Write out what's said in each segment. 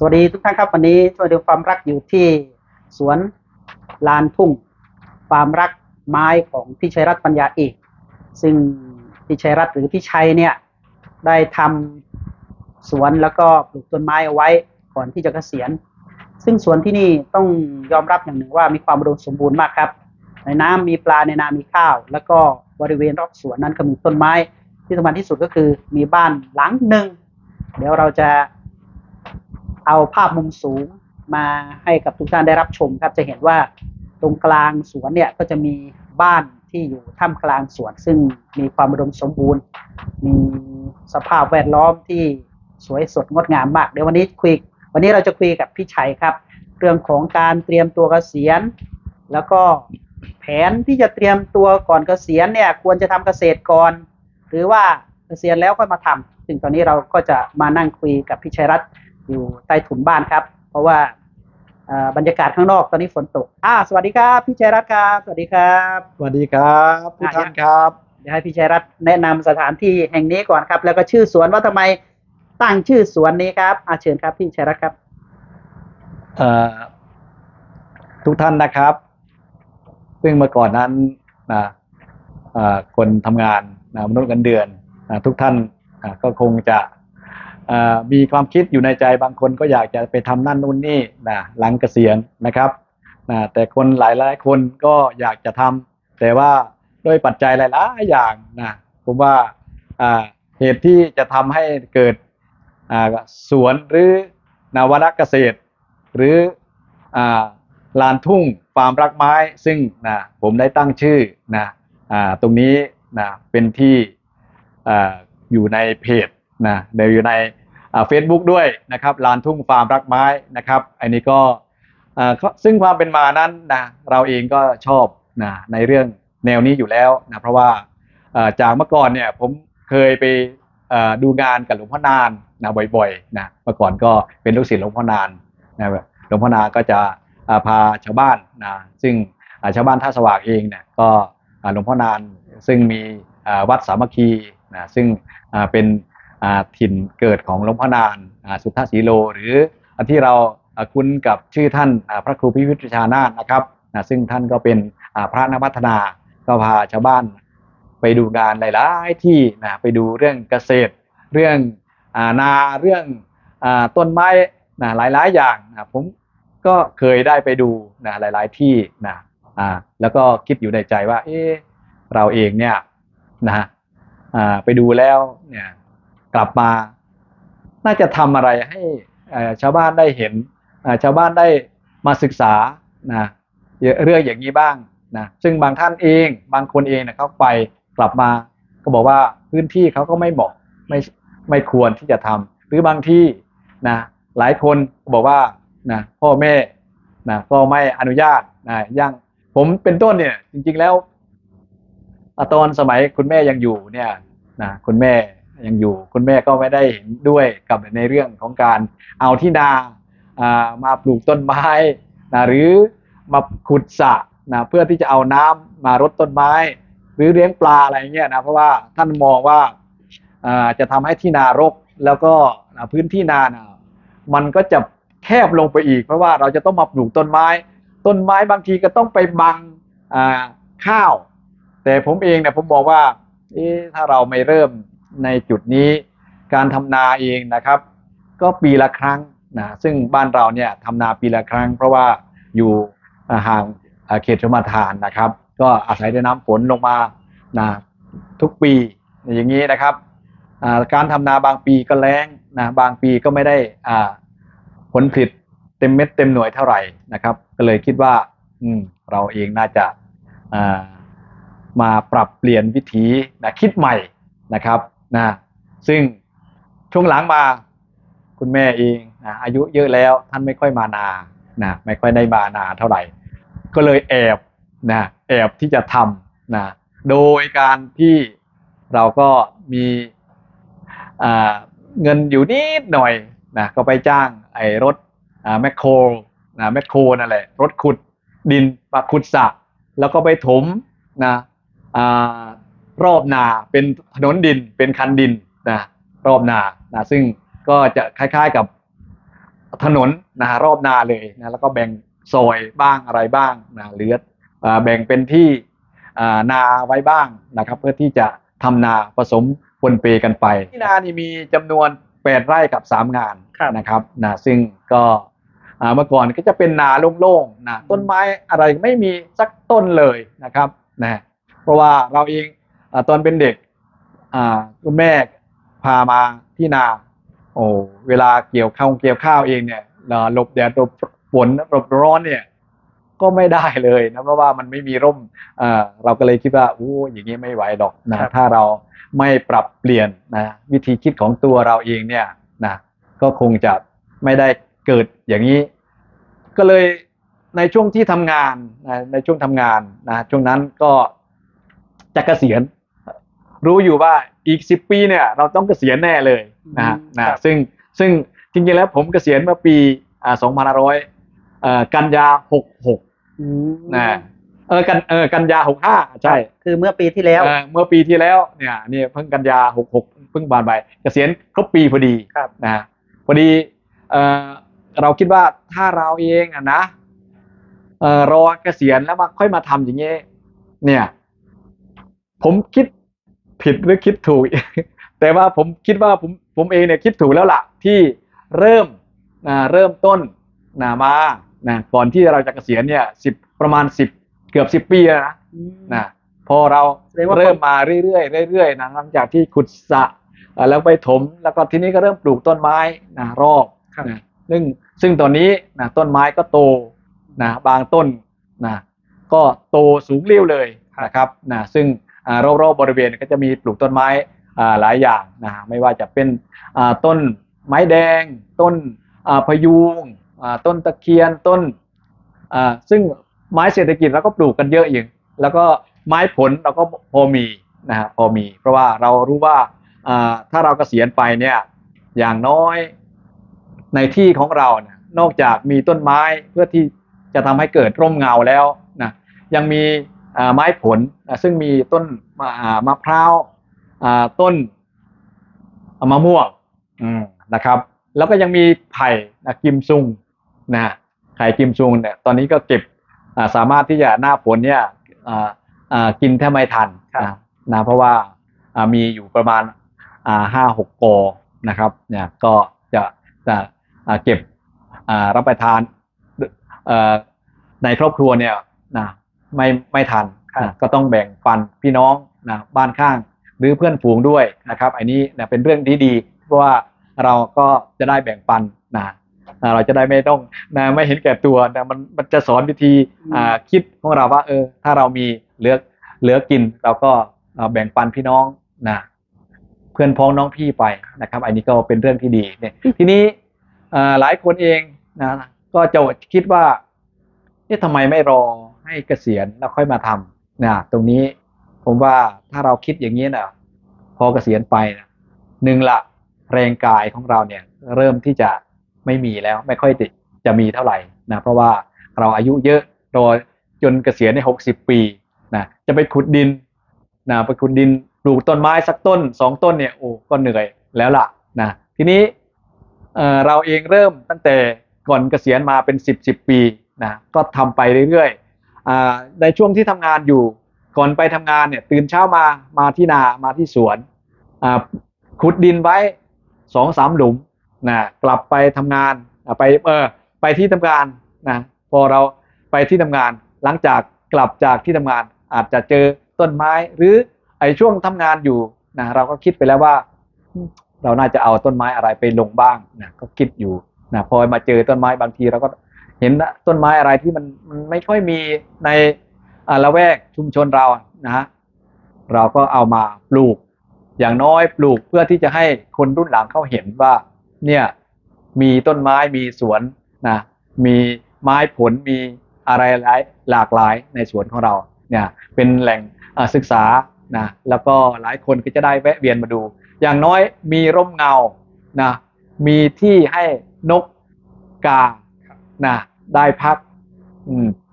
สวัสดีทุกท่านครับวันนี้ช่วยดูความรักอยู่ที่สวนลานทุ่งความรักไม้ของพี่ชัยรัตน์ปัญญาเอกซึ่งพี่ชัยรัตน์หรือพี่ชัยเนี่ยได้ทำสวนแล้วก็ปลูกต้นไม้เอาไว้ก่อนที่จะเกษียณ ซึ่งสวนที่นี่ต้องยอมรับอย่างหนึ่งว่ามีความอุดมสมบูรณ์มากครับ ในน้ำมีปลาในนามีข้าว แล้วก็บริเวณรอบสวนนั้นก็มีต้นไม้ที่สำคัญที่สุดก็คือมีบ้านหลังหนึ่งเดี๋ยวเราจะ เอาภาพมุมสูงมาให้กับทุกท่านได้รับชมครับ จะเห็นว่าตรงกลางสวนเนี่ยก็จะมีบ้านที่อยู่ท่ามกลางสวน ซึ่งมีความอุดมสมบูรณ์ มีสภาพแวดล้อมที่สวยสดงดงามมาก เดี๋ยววันนี้คุยวันนี้เราจะคุยกับพี่ชัยครับ เรื่องของการเตรียมตัวเกษียณ แล้วก็แผนที่จะเตรียมตัวก่อนเกษียณเนี่ยควรจะทำเกษตรก่อน หรือว่าเกษียณแล้วค่อยมาทำซึ่งตอนนี้เราก็จะมานั่งคุยกับพี่ชัยรัตน์ อยู่ใต้ถุนบ้านครับ เพราะว่าเอ่อบรรยากาศข้างนอกตอนนี้ฝนตก อ่า สวัสดีครับ พี่ชัยรัตน์ครับ สวัสดีครับ สวัสดีครับทุกท่านครับ เดี๋ยวให้พี่ชัยรัตน์แนะนำสถานที่แห่งนี้ก่อนครับ แล้วก็ชื่อสวนว่าทำไมตั้งชื่อสวนนี้ครับ อาเชิญครับพี่ชัยรัตน์ครับเอ่อทุกท่านนะครับ ซึ่งเมื่อก่อนนั้นนะเอ่อคนทำงานนะมนุษย์เงินเดือนนะทุกท่านอะก็คงจะเอ่อ มีความคิดอยู่ในใจบางคนก็อยากจะไปทำนั่นนู่นนี่นะหลังเกษียณนะครับนะแต่คนหลายหลายคนก็อยากจะทำแต่ว่าด้วยปัจจัยหลายๆอย่างนะผมว่าอ่าเหตุที่จะทำให้เกิดอ่าสวนหรือนวรเกษตร หรืออ่าลานทุ่งฟาร์มรักไม้ ซึ่งนะผมได้ตั้งชื่อนะอ่าตรงนี้นะเป็นที่อ่าอยู่ในเพจนะเดี๋ยวอยู่ใน เฟซบุ๊กด้วยนะครับลานทุ่งฟาร์มรักไม้นะครับ อันนี้ก็อ่าซึ่งความเป็นมานั้นนะเราเองก็ชอบนะในเรื่องแนวนี้อยู่แล้วนะเพราะว่าจากเมื่อก่อนเนี่ยผมเคยไปดูงานกับหลวงพ่อนานนะบ่อยๆนะเมื่อก่อนก็เป็นลูกศิษย์หลวงพ่อนานนะหลวงพ่อนาก็จะพาชาวบ้านนะซึ่งชาวบ้านท่าสว่างเองเนี่ยก็หลวงพ่อนานซึ่งมีวัดสามัคคีนะซึ่งเป็น ถิ่นเกิดของหลวงพ่อนานอ่าสุทธศีโล หรืออันที่เราคุ้นกับชื่อท่านอ่าพระครูพิวิตรชานาถนะครับซึ่งท่านก็เป็นอ่าพระนักพัฒนาก็พาชาวบ้านไปดูงานหลายๆที่นะไปดูเรื่องเกษตร เรื่องอ่านาเรื่องอ่าต้นไม้นะหลายๆอย่างนะผมก็เคยได้ไปดูนะหลาย ๆที่นะอ่าแล้วก็คิดอยู่ในใจว่าเอ๊ะเราเองเนี่ยนะฮะอ่าไปดูแล้วเนี่ย กลับมา น่าจะทำอะไรให้ชาวบ้านได้เห็นชาวบ้านได้มาศึกษานะเรื่องอย่างนี้บ้างนะซึ่งบางท่านเองบางคนเองนะเขาไปกลับมาก็บอกว่าพื้นที่เขาก็ไม่เหมาะไม่ไม่ควรที่จะทำหรือบางที่นะหลายคนบอกว่านะพ่อแม่นะก็ไม่อนุญาตนะยังผมเป็นต้นเนี่ยจริง ๆแล้วตอนสมัยคุณแม่ยังอยู่เนี่ยนะคุณแม่ ยังอยู่ คุณแม่ก็ไม่ได้เห็นด้วยกับในเรื่องของการเอาที่นามาปลูกต้นไม้นะหรือมาขุดสระนะเพื่อที่จะเอาน้ำมารดต้นไม้ หรือเลี้ยงปลาอะไรเงี้ยนะเพราะว่าท่านมองว่าจะทำให้ที่นารกแล้วก็พื้นที่นานะมันก็จะแคบลงไปอีก เพราะว่าเราจะต้องมาปลูกต้นไม้ ต้นไม้บางทีก็ต้องไปบังข้าว แต่ผมเองเนี่ยผมบอกว่าถ้าเราไม่เริ่ม ในจุดนี้การทำนาเองนะครับ ก็ปีละครั้งนะซึ่งบ้านเราเนี่ยทำนาปีละครั้ง เพราะว่าอยู่ห่างเขตชมทานนะครับ ก็อาศัยได้น้ำฝนลงมานะทุกปีอย่างนี้นะครับการทำนาบางปีก็แล้งนะบางปีก็ไม่ได้ผลผลิตเต็มเม็ดเต็มหน่วยเท่าไหร่นะครับ ก็เลยคิดว่าอืมเราเองน่าจะามาปรับเปลี่ยนวิถีนะคิดใหม่นะครับ นะซึ่งช่วงหลังมาคุณแม่เองนะอายุเยอะแล้วท่านไม่ค่อยมานานะไม่ค่อยได้มานาเท่าไหร่ ก็เลยแอบนะแอบที่จะทำนะโดยการที่เราก็มีเงินอยู่นิดหน่อยนะก็ไปจ้างไอ้รถแมคโครนะแมคโครนั่นแหละรถขุดดินมาขุดสระแล้วก็ไปถมนะอ่า รอบนาเป็นถนนดินเป็นคันดินนะรอบนานะซึ่งก็จะคล้ายๆกับถนนนะรอบนาเลยนะแล้วก็แบ่งซอยบ้างอะไรบ้างนะเลืออ่าแบ่งเป็นที่นาไว้บ้างนะครับ เพื่อที่จะทำนาผสมปนเปกันไป ที่นานี่มีจำนวน8ไร่กับ3งานนะครับนะซึ่งก็เมื่อก่อนก็จะเป็นนาโล่งๆนะต้นไม้อะไรไม่มีสักต้นเลยนะครับนะเพราะว่าเราเอง อาตอนเป็นเด็ก อ่าคุณแม่พามาที่นา โอ้เวลาเกี่ยวข้าวเกี่ยวข้าวเองเนี่ยเอ่อหลบแดดหลบฝนหลบร้อนเนี่ย ก็ไม่ได้เลยนะเพราะว่ามันไม่มีร่มเอ่อเราก็เลยคิดว่าโอ้อย่างนี้ไม่ไหวหรอกนะครับถ้าเราไม่ปรับเปลี่ยนนะวิธีคิดของตัวเราเองเนี่ยนะก็คงจะไม่ได้เกิดอย่างนี้ ก็เลยในช่วงที่ทำงานนะในช่วงทำงานนะช่วงนั้นก็จะเกษียณ รู้อยู่ว่าอีกสิบปีเนี่ยเราต้องเกษียณแน่เลยนะฮะอืมนะครับซึ่งซึ่งจริงๆแล้วผมเกษียณเมื่อปีอ่า2500เอ่อกันยา66อืมนะเออกันเออกันยา65ใช่ คือเมื่อปีที่แล้วเอ่อเมื่อปีที่แล้วเนี่ยนี่เพิ่งกันยา66เพิ่งบานไปเกษียณครบปีพอดีครับนะฮะพอดีเอ่อเราคิดว่าถ้าเราเองอะนะเอ่อรอเกษียณแล้วมาค่อยมาทำอย่างเงี้ยเนี่ย ผมคิด ผิดหรือคิดถูก แต่ว่าผมคิดว่าผมผมเองเนี่ยคิดถูกแล้วล่ะที่เริ่มนะเริ่มต้นนะมานะก่อนที่เราจะเกษียณเนี่ยสิบประมาณสิบเกือบสิบปีแล้วนะนะพอเราแสดงว่าเริ่มมาเรื่อยๆเรื่อยๆนะหลังจากที่ขุดสระเอ่อแล้วไปถม แล้วก็ทีนี้ก็เริ่มปลูกต้นไม้นะรอบครับนะซึ่งซึ่งตอนนี้นะต้นไม้ก็โตนะบางต้นนะก็โตสูงเรี่ยวเลยนะครับนะซึ่งอ่า รอบๆบริเวณก็จะมีปลูกต้นไม้หลายอย่างนะไม่ว่าจะเป็นต้นไม้แดง ต้นพยูงต้นตะเคียนต้นซึ่งไม้เศรษฐกิจเราก็ปลูกกันเยอะอยู่แล้วก็ไม้ผลเราก็พอมีนะฮะพอมี เพราะว่าเรารู้ว่าถ้าเราเกษียณไปเนี่ยอย่างน้อยในที่ของเราเนี่ยนอกจากมีต้นไม้เพื่อที่จะทำให้เกิดร่มเงาแล้วนะยังมี ไม้ผลนะซึ่งมีต้นมะอ่ามะพร้าวอ่าต้นมะม่วงอืมนะครับ แล้วก็ยังมีไผ่นะกิมซุงนะไข่กิมซุงเนี่ยตอนนี้ก็เก็บอ่าสามารถที่จะหน้าฝนเนี่ยอ่าอ่ากินแทบไม่ทันครับนะนะเพราะว่าอ่ามีอยู่ประมาณอ่าห้าหกกอนะครับเนี่ยก็จะจะอ่าเก็บอ่ารับประทานเอ่อในครอบครัวเนี่ยนะ ไม่ไม่ทันนะก็ต้องแบ่งปันพี่น้องนะบ้านข้างหรือเพื่อนฝูงด้วยนะครับอันนี้นะเป็นเรื่องที่ดีเพราะว่าเราก็จะได้แบ่งปันนะอ่าเราจะได้ไม่ต้องนะไม่เห็นแก่ตัวนะมันมันจะสอนวิธีอืมอ่าคิดของเราว่าเออถ้าเรามีเหลือเหลือกินเราก็อ่าแบ่งปันพี่น้องนะเพื่อนพ้องน้องพี่ไปนะครับ อันนี้ก็เป็นเรื่องที่ดีเนี่ยทีนี้อ่าหลายคนเองนะก็จะคิดว่าเอ๊ะทำไมไม่รอ ให้เกษียณแล้วค่อยมาทำนะตรงนี้ผมว่าถ้าเราคิดอย่างนี้นะพอเกษียณไปนะหนึ่งละแรงกายของเราเนี่ยเริ่มที่จะไม่มีแล้วไม่ค่อยจะมีเท่าไหร่นะเพราะว่าเราอายุเยอะรอจนเกษียณในหกสิบปีนะจะไปขุดดินนะไปขุดดินปลูกต้นไม้สักต้นสองต้นเนี่ยโอ้ก็เหนื่อยแล้วล่ะนะทีนี้เออเราเองเริ่มตั้งแต่ก่อนเกษียณมาเป็นสิบสิบปีนะก็ทำไปเรื่อยๆ ในช่วงที่ทำงานอยู่ก่อนไปทำงานเนี่ยตื่นเช้ามามาที่นามาที่สวนขุดดินไว้สองสามหลุมนะกลับไปทำงานไปเออไปที่ทำงานนะพอเราไปที่ทำงานหลังจากกลับจากที่ทำงานอาจจะเจอต้นไม้ หรือไอ้ช่วงทำงานอยู่นะเราก็คิดไปแล้วว่า เราน่าจะเอาต้นไม้อะไรไปลงบ้างนะก็คิดอยู่นะพอมาเจอต้นไม้บางทีเราก็ เห็นต้นไม้อะไรที่มันมันไม่ค่อยมีในอาละแวกชุมชนเรานะฮะเราก็เอามาปลูก อย่างน้อยปลูกเพื่อที่จะให้คนรุ่นหลังเขาเห็นว่าเนี่ยมีต้นไม้มีสวนนะมีไม้ผลมีอะไรหลายหลากหลายในสวนของเราเนี่ยเป็นแหล่งศึกษานะแล้วก็หลายคนก็จะได้แวะเวียนมาดู อย่างน้อยมีร่มเงานะมีที่ให้นกกา นะได้พัก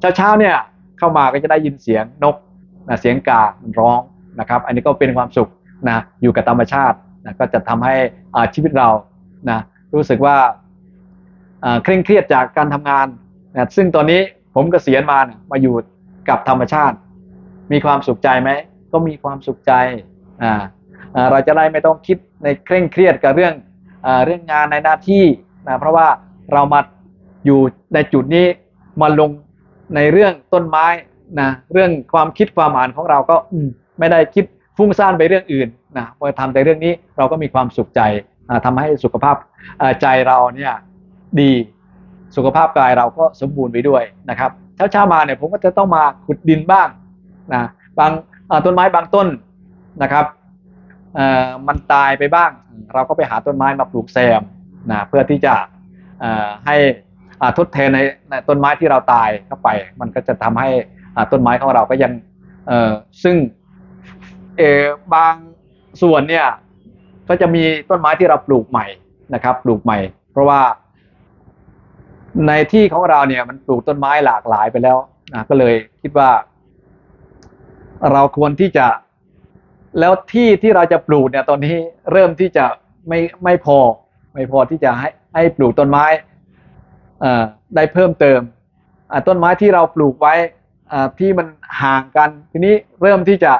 เช้าเช้าเนี่ยเข้ามาก็จะได้ยินเสียงนกนะเสียงกามันร้องนะครับ อันนี้ก็เป็นความสุขนะอยู่กับธรรมชาตินะก็จะทำให้อาชีวิตเรานะรู้สึกว่าเคร่งเครียดจากการทำงานนะซึ่งตอนนี้ผมเกษียณมามาอยู่กับธรรมชาติ มีความสุขใจไหมก็มีความสุขใจอ่าเราจะได้ไม่ต้องคิดในเคร่งเครียดกับเรื่องอเรื่องงานในหน้าที่นะเพราะว่าเรามา อยู่ในจุดนี้มาลงในเรื่องต้นไม้นะเรื่องความคิดความอ่านของเราก็ไม่ได้คิดฟุ้งซ่านไปเรื่องอื่นนะพอทำแต่เรื่องนี้เราก็มีความสุขใจอ่าทำให้สุขภาพใจเราเนี่ยดีสุขภาพกายเราก็สมบูรณ์ไปด้วยนะครับเช้าเช้าๆมาเนี่ยผมก็จะต้องมาขุดดินบ้างนะบางต้นไม้บางต้นนะครับมันตายไปบ้าง เราก็ไปหาต้นไม้มาปลูกแซมนะเพื่อที่จะให้ ทดแทนในในต้นไม้ที่เราตายเข้าไป มันก็จะทำให้ต้นไม้ของเราก็ยังซึ่งบางส่วนเนี่ยก็จะมีต้นไม้ที่เราปลูกใหม่นะครับ ปลูกใหม่ เพราะว่า ในที่ของเราเนี่ยมันปลูกต้นไม้หลากหลายไปแล้วนะก็เลยคิดว่า เราควรที่จะ แล้วที่ที่เราจะปลูกเนี่ยตอนนี้เริ่มที่จะไม่ไม่พอ ไม่พอที่จะให้ให้ปลูกต้นไม้ ได้เพิ่มเติมต้นไม้ที่เราปลูกไว้ที่มันห่างกัน ทีนี้เริ่มที่จะ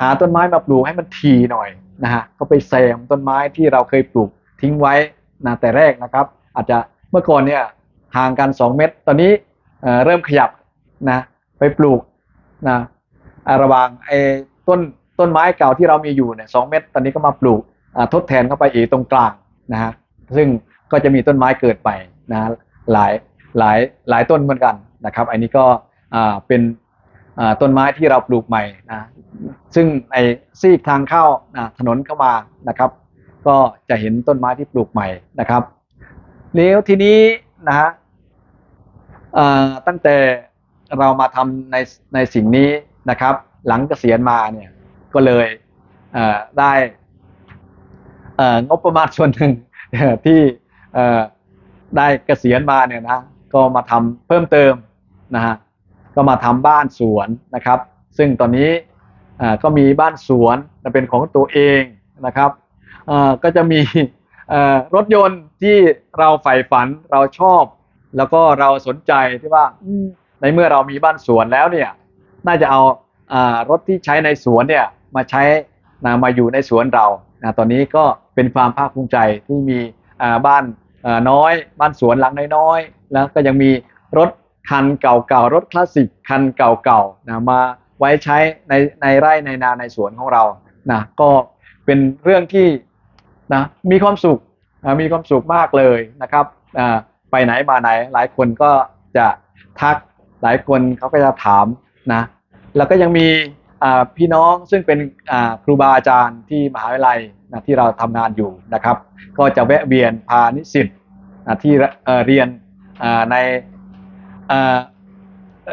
หาต้นไม้มาปลูกให้มันทีหน่อยนะฮะก็ไปแซมต้นไม้ที่เราเคยปลูกทิ้งไว้นะแต่แรกนะครับ อาจจะเมื่อก่อนเนี่ยห่างกันสองเมตร ตอนนี้เเริ่มขยับนะไปปลูกนะระหว่างไอ้ต้นต้นไม้เก่าที่เรามีอยู่เนี่ยสองเมตร ตอนนี้ก็มาปลูกทดแทนเข้าไปอีกตรงกลางนะฮะซึ่งก็จะมีต้นไม้เกิดไป นะหลายหลายหลายต้นเหมือนกันนะครับ อันนี้ก็เป็นต้นไม้ที่เราปลูกใหม่นะซึ่งไอซีกทางเข้านะถนนเข้ามานะครับ ก็จะเห็นต้นไม้ที่ปลูกใหม่นะครับแล้วทีนี้นะฮะตั้งแต่เรามาทำในในสิ่งนี้นะครับ หลังเกษียณมาเนี่ยก็เลยได้งบประมาณส่วนหนึ่งที่ ได้เกษียณมาเนี่ยนะก็มาทำเพิ่มเติมนะฮะก็มาทำบ้านสวนนะครับ ซึ่งตอนนี้เอ่อก็มีบ้านสวนเป็นของตัวเองนะครับเอ่อก็จะมีเอ่อรถยนต์ที่เราใฝ่ฝันเราชอบ แล้วก็เราสนใจที่ว่าอืมในเมื่อเรามีบ้านสวนแล้วเนี่ยน่าจะเอาอารถที่ใช้ในสวนเนี่ยมาใช้นะมาอยู่ในสวนเรานะตอนนี้ก็เป็นความภาคภูมิใจที่มีอ่าบ้านอ่า น้อยบ้านสวนหลังน้อยๆแล้วก็ยังมีรถคันเก่าๆรถคลาสสิกคันเก่าๆนะมาไว้ใช้ในในไร่ในนาในสวนของเรานะก็เป็นเรื่องที่นะมีความสุขอ่ามีความสุขมากเลยนะครับอ่าไปไหนมาไหนหลายคนก็จะทักหลายคนเขาก็จะถามนะแล้วก็ยังมี พี่น้องซึ่งเป็นครูบาอาจารย์ที่มหาวิทยาลัยนะที่เราทำงานอยู่นะครับ ก็จะแวะเวียนพานิสิตนะที่เรียนใน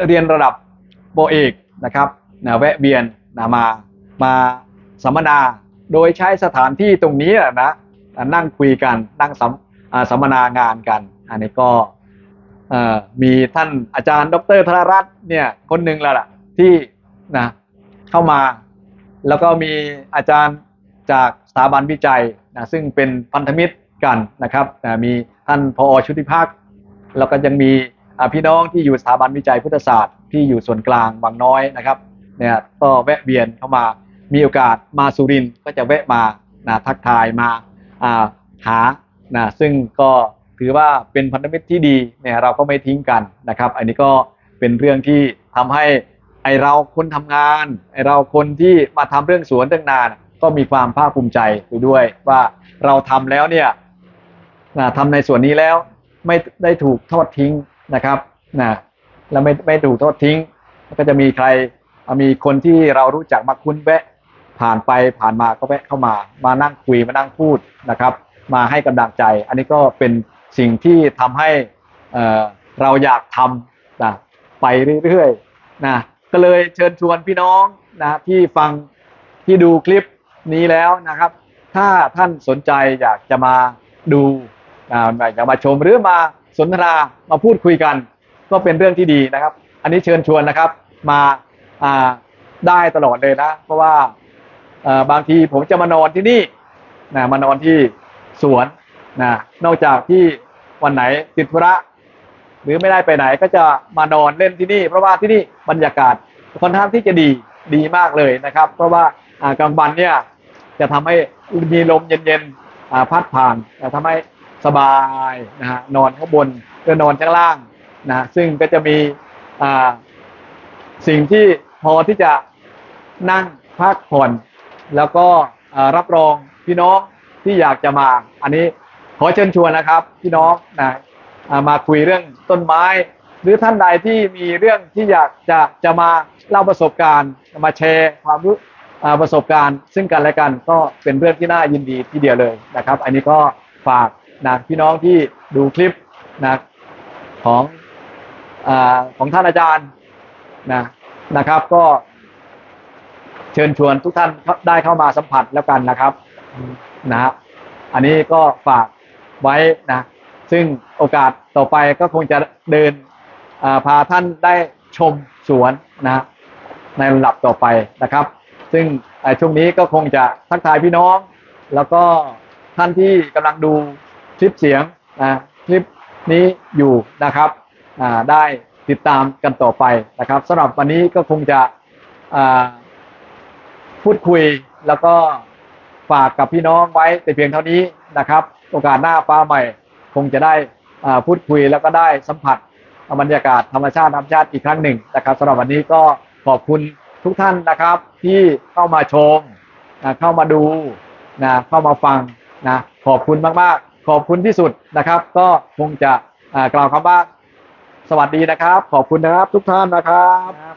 เรียนระดับโปรเอกนะครับนะแวะเวียนนะมามาสัมมนาโดยใช้สถานที่ตรงนี้แหละนะนั่งคุยกันนั่งสัมสัมมนางานกัน อันนี้ก็มีท่านอาจารย์ ดรธนรัตน์เนี่ยคนหนึ่งแล้วล่ะที่นะ เข้ามา แล้วก็มีอาจารย์จากสถาบันวิจัยนะซึ่งเป็นพันธมิตรกันนะครับนะมีท่านพอชุติพักแล้วก็ยังมีพี่น้องที่อยู่สถาบันวิจัยพุทธศาสตร์ที่อยู่ส่วนกลางบางน้อยนะครับเนี่ยก็แวะเวียนเข้ามามีโอกาสมาสุรินก็จะแวะมานะทักทายมาาหานะซึ่งก็ถือว่าเป็นพันธมิตรที่ดีเนี่ยเราก็ไม่ทิ้งกันนะครับ อันนี้ก็เป็นเรื่องที่ทำให้ ไอเราคนทำงาน ไอเราคนที่มาทำเรื่องสวนเรื่องนานก็มีความภาคภูมิใจไปด้วยว่าเราทำแล้วเนี่ยนะทำในส่วนนี้แล้วไม่ได้ถูกทอดทิ้งนะครับนะแล้วไม่ไม่ถูกทอดทิ้ง ก็จะมีใครมีคนที่เรารู้จักมาคุ้นแวะผ่านไปผ่านมาก็แวะเข้ามา มานั่งคุยมานั่งพูดนะครับ มาให้กำลังใจ อันนี้ก็เป็นสิ่งที่ทำให้เเราอยากทำนะไปเรื่อยๆนะ ก็เลยเชิญชวนพี่น้องนะที่ฟังที่ดูคลิปนี้แล้วนะครับ ถ้าท่านสนใจอยากจะมาดูอยากมาชมหรือมาสนทนามาพูดคุยกัน ก็เป็นเรื่องที่ดีนะครับ อันนี้เชิญชวนนะครับมาได้ตลอดเลยนะ เพราะว่าบางทีผมจะมานอนที่นี่นะมานอนที่สวนนะนอกจากที่วันไหนติดธุระ หรือไม่ได้ไปไหนก็จะมานอนเล่นที่นี่ เพราะว่าที่นี่บรรยากาศค่อนข้างที่จะดีดีมากเลยนะครับ เพราะว่ากลางวันเนี่ยจะทำให้มีลมเย็นๆพัดผ่านจะทำให้สบายนะฮะนอนข้างบนหรือนอนข้างล่างนะซึ่งก็จะมีสิ่งที่พอที่จะนั่งพักผ่อนแล้วก็รับรองพี่น้องที่อยากจะมา อันนี้ขอเชิญชวนนะครับ พี่น้องนะ มาคุยเรื่องต้นไม้ หรือท่านใดที่มีเรื่องที่อยากจะจะมาเล่าประสบการณ์มาแชร์ความรู้ประสบการณ์ ซึ่งกันและกันก็เป็นเรื่องที่น่ายินดีทีเดียวเลยนะครับ อันนี้ก็ฝากนะพี่น้องที่ดูคลิปนะของอของท่านอาจารย์นะนะครับ ก็เชิญชวนทุกท่านได้เข้ามาสัมผัสแล้วกันนะครับนะฮะอันนี้ก็ฝากไว้นะ ซึ่งโอกาสต่อไปก็คงจะเดินพาท่านได้ชมสวนนะในลำดับต่อไปนะครับ ซึ่งช่วงนี้ก็คงจะทักทายพี่น้อง แล้วก็ท่านที่กำลังดูคลิปเสียงนะคลิปนี้อยู่นะครับได้ติดตามกันต่อไปนะครับสำหรับวันนี้ก็คงจะพูดคุยแล้วก็ฝากกับพี่น้องไว้แต่เพียงเท่านี้นะครับ โอกาสหน้าฟ้าใหม่ คงจะได้พูดคุยแล้วก็ได้สัมผัสบรรยากาศธรรมชาติธรรมชาติอีกครั้งหนึ่งนะครับสำหรับวันนี้ก็ขอบคุณทุกท่านนะครับ ที่เข้ามาชมนะเข้ามาดูนะเข้ามาฟังนะขอบคุณมากๆ ขอบคุณที่สุดนะครับ ก็คงจะกล่าวคำว่าสวัสดีนะครับ ขอบคุณนะครับทุกท่านนะครับ